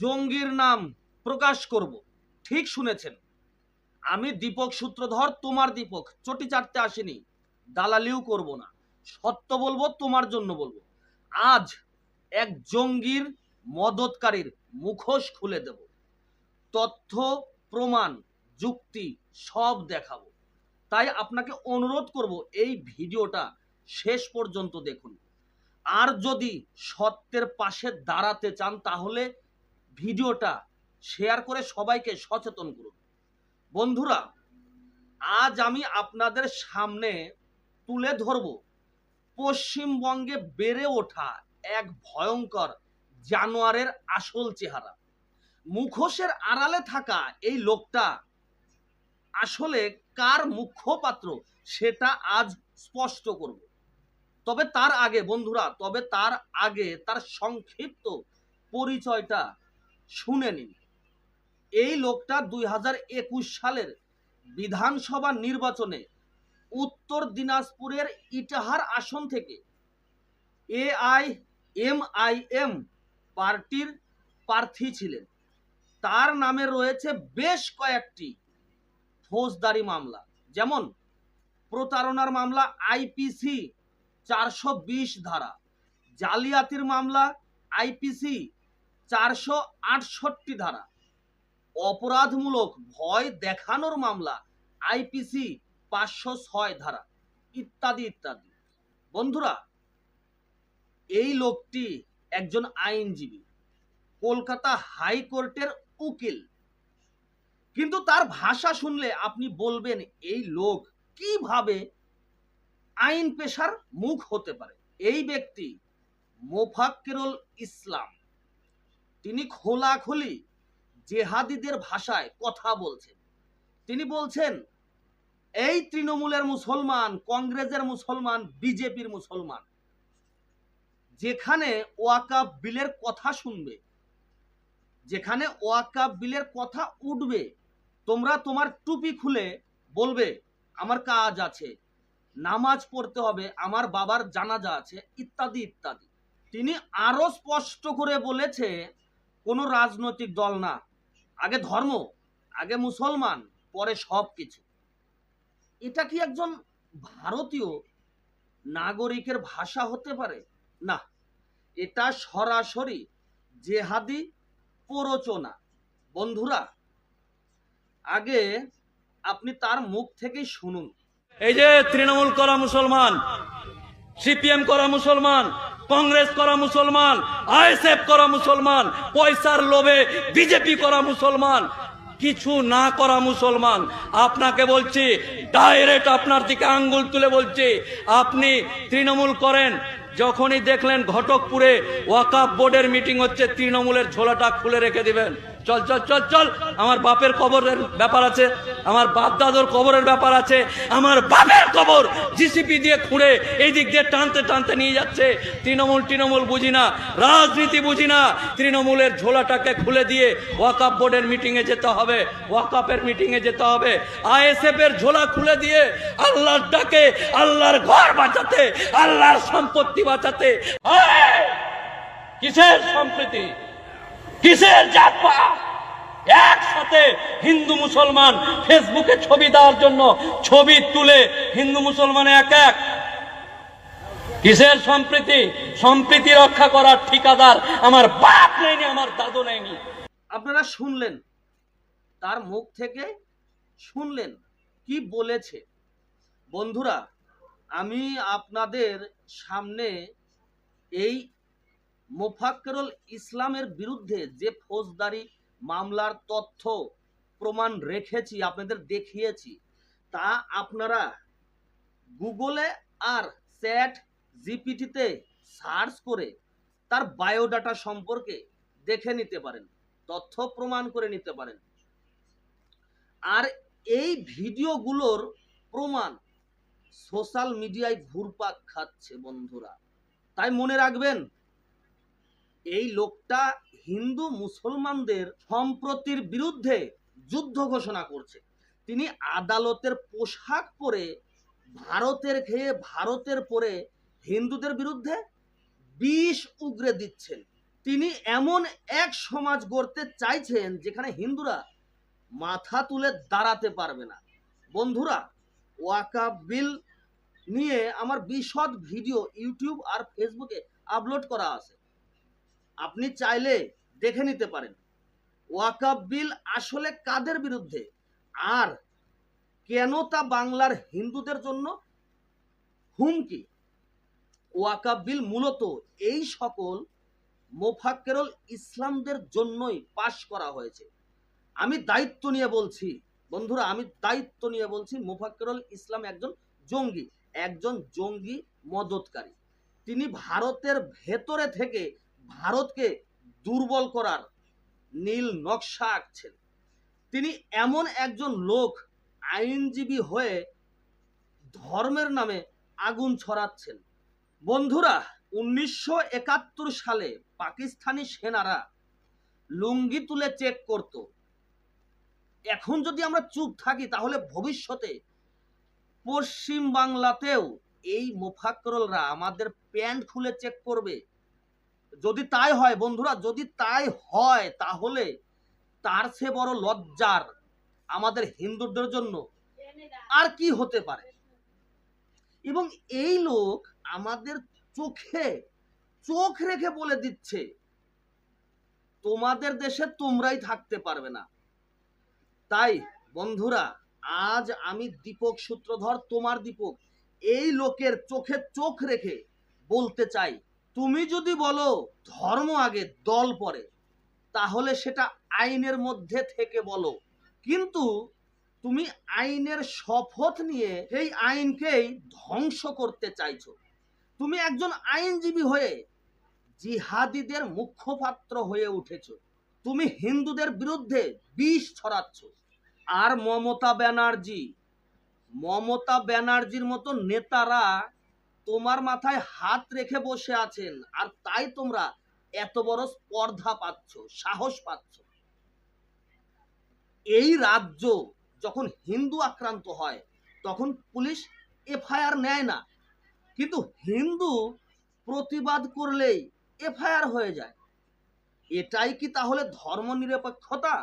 জঙ্গির নাম প্রকাশ করব। ঠিক শুনেছেন। আমি দীপক সূত্রধর, তোমার দীপক। চটি চাটতে আসিনি। দালালিও করব না। সত্য বলব, তোমার জন্য বলব। আজ এক জঙ্গির মদতকারীর মুখোশ খুলে দেব। তথ্য, প্রমাণ, যুক্তি সব দেখাবো। তাই আপনাকে অনুরোধ করব, এই ভিডিওটা শেষ পর্যন্ত দেখুন। আর যদি সত্যের পাশে দাঁড়াতে চান, তাহলে ভিডিওটা শেয়ার করে সবাইকে সচেতন করুন। বন্ধুরা, আজ আমি আপনাদের সামনে তুলে ধরব পশ্চিমবঙ্গে বেড়ে ওঠা এক ভয়ঙ্কর জানোয়ারের আসল চেহারা। মুখোশের আড়ালে থাকা এই লোকটা আসলে কার মুখ্যপাত্র সেটা আজ স্পষ্ট করব। তবে তার আগে, বন্ধুরা, তবে তার আগে তার সংক্ষিপ্ত পরিচয়টা শুনে নিন। এই লোকটা দুই হাজার একুশ সালের বিধানসভা নির্বাচনে উত্তর দিনাজপুরের ইটাহার আসন থেকে A I M I M পার্টির প্রার্থী ছিলেন। তার নামে রয়েছে বেশ কয়েকটি ফৌজদারি মামলা। যেমন প্রতারণার মামলা আইপিসি চারশো বিশ ধারা, জালিয়াতির মামলা আইপিসি চারশো আটষট্টি ধারা। অপরাধমূলক ভয় দেখানোর মামলা, আইপিসি পাঁচশো ছয় ধারা। ইত্যাদি ইত্যাদি। বন্ধুরা, এই লোকটি একজন আইনজীবী, কলকাতা হাইকোর্টের উকিল। কিন্তু তার ভাষা শুনলে আপনি বলবেন, এই লোক কীভাবে আইন পেশার মুখ হতে পারে? এই ব্যক্তি মোফাক্কেরুল ইসলাম। তিনি খোলাখুলি জেহাদিদের ভাষায় কথা বলছেন। তিনি বলছেন, এই তৃণমূলের মুসলমান, কংগ্রেসের মুসলমান, বিজেপির মুসলমান, যেখানে ওয়াকাফ বিলের কথা শুনবে, যেখানে ওয়াকাফ বিলের কথা উঠবে, তোমরা তোমার টুপি খুলে বলবে, আমার কাজ আছে, নামাজ পড়তে হবে, আমার বাবার জানাজা আছে, ইত্যাদি ইত্যাদি। তিনি আরও স্পষ্ট করে বলেছে কোনো রাজনৈতিক দল না। আগে ধর্ম, আগে মুসলমান, পরে সব কিছু। এটা কি একজন ভারতীয় নাগরিকের ভাষা হতে পারে? না। এটা সরাসরি জেহাদি প্ররোচনা। বন্ধুরা, আগে আপনি তার মুখ থেকেই শুনুন। এই যে তৃণমূল করা মুসলমান, সিপিএম করা মুসলমান কংগ্রেস করা মুসলমান, আইএসএফ করা মুসলমান, পয়সার লোভে বিজেপি করা মুসলমান, কিছু না করা মুসলমান। আপনাকে বলছি ডাইরেক্ট আপনার দিকে আঙ্গুল তুলে বলছি, আপনি তৃণমূল করেন, যখনই দেখলেন ঘটকপুরে ওয়াকাফ বোর্ডের মিটিং হচ্ছে, তৃণমূলের ঝোলাটা খুলে রেখে দিবেন। চল চল চল চল। আমার বাপের কবরের ব্যাপার আছে, আমার বাপ দাদুর কবরের ব্যাপার আছে, আমার বাপের কবর জিসিপি দিয়ে খুঁড়ে এই দিক দিয়ে টানতে টানতে নিয়ে যাচ্ছে। তৃণমূল তৃণমূল বুঝি না, রাজনীতি বুঝি না। তৃণমূলের ঝোলাটাকে খুলে দিয়ে ওয়াকাফ বোর্ডের মিটিংয়ে যেতে হবে ওয়াকাফের মিটিংয়ে যেতে হবে। আইএসএফ এর ঝোলা খুলে দিয়ে আল্লাহর ডাকে, আল্লাহর ঘর বাঁচাতে, আল্লাহর সম্পত্তি বাঁচাতে! কিসের সম্প্রীতি? কিসের জাতপাত একসাথে হিন্দু মুসলমান ফেসবুকে ছবি দেওয়ার জন্য ছবি তুলে হিন্দু মুসলমানে এক এক। কিসের সম্প্রীতি? সম্প্রীতি রক্ষা করার ঠিকাদার আমার বাপ নেয়নি, আমার দাদু নেয়নি। আপনারা শুনলেন, তার মুখ থেকে শুনলেন কি বলেছে। বন্ধুরা, আমি আপনাদের সামনে এই মোফাক্কেরুল ইসলামের বিরুদ্ধে যে ফৌজদারি মামলার তথ্য প্রমাণ রেখেছি, আপনাদের দেখিয়েছি, তা আপনারা গুগলে আর চ্যাট জিপিটিতে সার্চ করে তার বায়োডাটা সম্পর্কে দেখে নিতে পারেন, তথ্য প্রমাণ করে নিতে পারেন। আর এই ভিডিওগুলোর প্রমাণ সোশ্যাল মিডিয়ায় ঘুরপাক খাচ্ছে বন্ধুরা। তাই মনে রাখবেন এই লোকটা হিন্দু মুসলমানদের সম্প্রতির বিরুদ্ধে যুদ্ধ ঘোষণা করছে। তিনি আদালতের পোশাক পরে, ভারতের খেয়ে ভারতের পরে হিন্দুদের বিরুদ্ধে বিষ উগরে দিচ্ছেন। তিনি এমন এক সমাজ গড়তে চাইছেন যেখানে হিন্দুরা মাথা তুলে দাঁড়াতে পারবে না। বন্ধুরা, ওয়াকাব বিল নিয়ে আমার বিশদ ভিডিও ইউটিউব আর ফেসবুকে আপলোড করা আছে। আপনি চাইলে দেখে নিতে পারেন। ওয়াকাব বিল আসলে কাদের বিরুদ্ধে? আর কেন তা বাংলার হিন্দুদের জন্য? হুমকি। ওয়াকাব বিল মূলত এই সকল মোফাক্কেরুল ইসলামদের জন্যই পাশ করা হয়েছে। আমি দায়িত্ব নিয়ে বলছি, বন্ধুরা, আমি দায়িত্ব নিয়ে বলছি, মোফাক্কেরুল ইসলাম একজন জঙ্গি একজন জঙ্গি মদতকারী। তিনি ভারতের ভেতরে থেকে ভারতকে দুর্বল করার নীল নকশা আঁকছেন। তিনি এমন একজন লোক, আইনজীবী হয়ে ধর্মের নামে আগুন ছড়াচ্ছেন। বন্ধুরা, উনিশশো একাত্তর সালে পাকিস্তানি সেনারা লুঙ্গি তুলে চেক করত। এখন যদি আমরা চুপ থাকি, তাহলে ভবিষ্যতে পশ্চিম বাংলাতেও এই মোফাক্করলরা আমাদের প্যান্ট খুলে চেক করবে। যদি তাই হয়, বন্ধুরা, যদি তাই হয়, তাহলে তার সে বড় লজ্জার আমাদের হিন্দুদের জন্য আর কি হতে পারে? এবং এই লোক আমাদের চোখে, চোখ রেখে বলে দিচ্ছে, তোমাদের দেশে তোমরাই থাকতে পারবে না। তাই, বন্ধুরা, আজ আমি দীপক সূত্রধর, তোমার দীপক, এই লোকের চোখে চোখ রেখে বলতে চাই তুমি যদি বলো ধর্ম আগে দল পরে, তাহলে সেটা আইনের মধ্যে থেকে বলো। কিন্তু তুমি আইনের শপথ নিয়ে সেই আইনকেই ধ্বংস করতে চাইছো। তুমি একজন আইনজীবী হয়ে জিহাদিদের মুখ্যপাত্র হয়ে উঠেছো। তুমি হিন্দুদের বিরুদ্ধে বিষ ছড়াচ্ছ। আর মমতা ব্যানার্জি, মমতা ব্যানার্জির মতো নেতারা তোমার মাথায় হাত রেখে বসে আছেন, আর তাই তোমরা এত বড় স্পর্ধা পাচ্ছ, সাহস পাচ্ছ। এই রাজ্য যখন হিন্দু আক্রান্ত হয়, তখন পুলিশ এফআইআর নেয় না। কিন্তু হিন্দু প্রতিবাদ করলেই এফআইআর হয়ে যায়। এটাই কি তাহলে ধর্মনিরপেক্ষতা?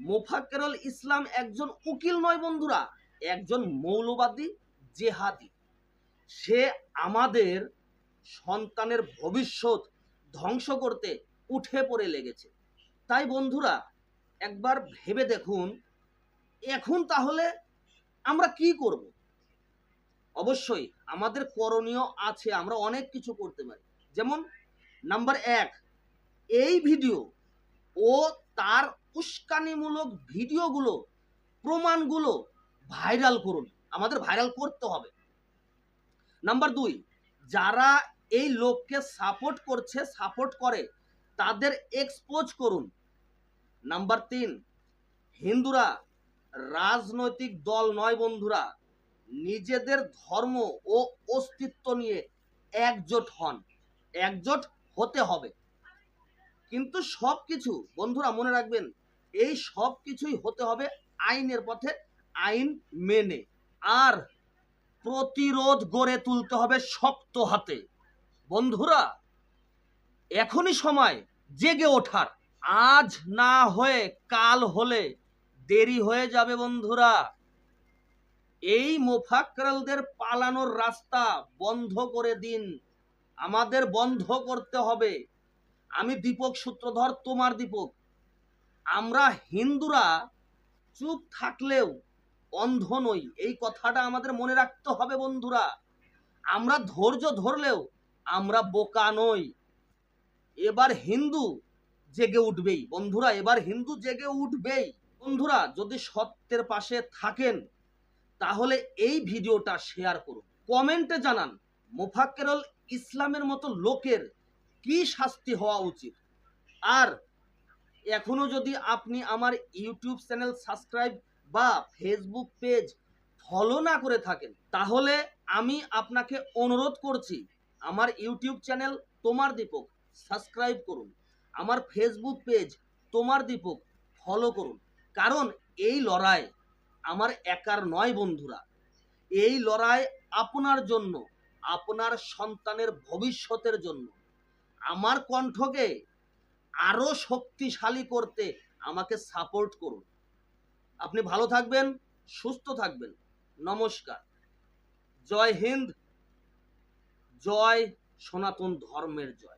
মোফাক্কেরুল ইসলাম একজন উকিল নয় বন্ধুরা, একজন মৌলবাদী জেহাদি। সে আমাদের সন্তানের ভবিষ্যৎ ধ্বংস করতে উঠে পড়ে লেগেছে। তাই বন্ধুরা, একবার ভেবে দেখুন, এখন তাহলে আমরা কি করব? অবশ্যই আমাদের করণীয় আছে, আমরা অনেক কিছু করতে পারি। যেমন নাম্বার এক, এই ভিডিও ও তার উস্কানিমূলক ভিডিওগুলো, প্রমাণগুলো ভাইরাল করুন। আমাদের ভাইরাল করতে হবে। নাম্বার দুই, যারা এই লোককে সাপোর্ট করছে সাপোর্ট করে, তাদের এক্সপোজ করুন। নাম্বার তিন, হিন্দুরা রাজনৈতিক দল নয় বন্ধুরা, নিজেদের ধর্ম ও অস্তিত্ব নিয়ে একজোট হন। একজোট হতে হবে। কিন্তু সব কিছু বন্ধুরা মনে রাখবেন, এই সব কিছুই হতে হবে আইনের পথে, আইন মেনে। আর প্রতিরোধ গড়ে তুলতে হবে শক্ত হাতে। বন্ধুরা, এখনই সময় জেগে ওঠার। আজ না হয়ে কাল হলে দেরি হয়ে যাবে বন্ধুরা। এই মোফাক্কালদের পালানোর রাস্তা বন্ধ করে দিন। আমাদের বন্ধ করতে হবে। আমি দীপক সূত্রধর, তোমার দীপক। আমরা হিন্দুরা চুপ থাকলেও অন্ধ নই। এই কথাটা আমাদের মনে রাখতে হবে বন্ধুরা। আমরা ধৈর্য ধরলেও আমরা বোকা নই। এবার হিন্দু জেগে উঠবেই। বন্ধুরা, এবার হিন্দু জেগে উঠবেই। বন্ধুরা, যদি সত্যের পাশে থাকেন, তাহলে এই ভিডিওটা শেয়ার করুন। কমেন্টে জানান, মোফাক্কেরুল ইসলামের মতো লোকের কি শাস্তি হওয়া উচিত? আর এখনও যদি আপনি আমার ইউটিউব চ্যানেল সাবস্ক্রাইব বা ফেসবুক পেজ ফলো না করে থাকেন, তাহলে আমি আপনাকে অনুরোধ করছি, আমার ইউটিউব চ্যানেল তোমার দীপক সাবস্ক্রাইব করুন। আমার ফেসবুক পেজ তোমার দীপক ফলো করুন। কারণ এই লড়াই আমার একার নয় বন্ধুরা। এই লড়াই আপনার জন্য, আপনার সন্তানের ভবিষ্যতের জন্য। আমার কণ্ঠকে আরও শক্তিশালী করতে আমাকে সাপোর্ট করুন। আপনি ভালো থাকবেন সুস্থ থাকবেন। নমস্কার। জয় হিন্দ জয় সনাতন ধর্মের জয়।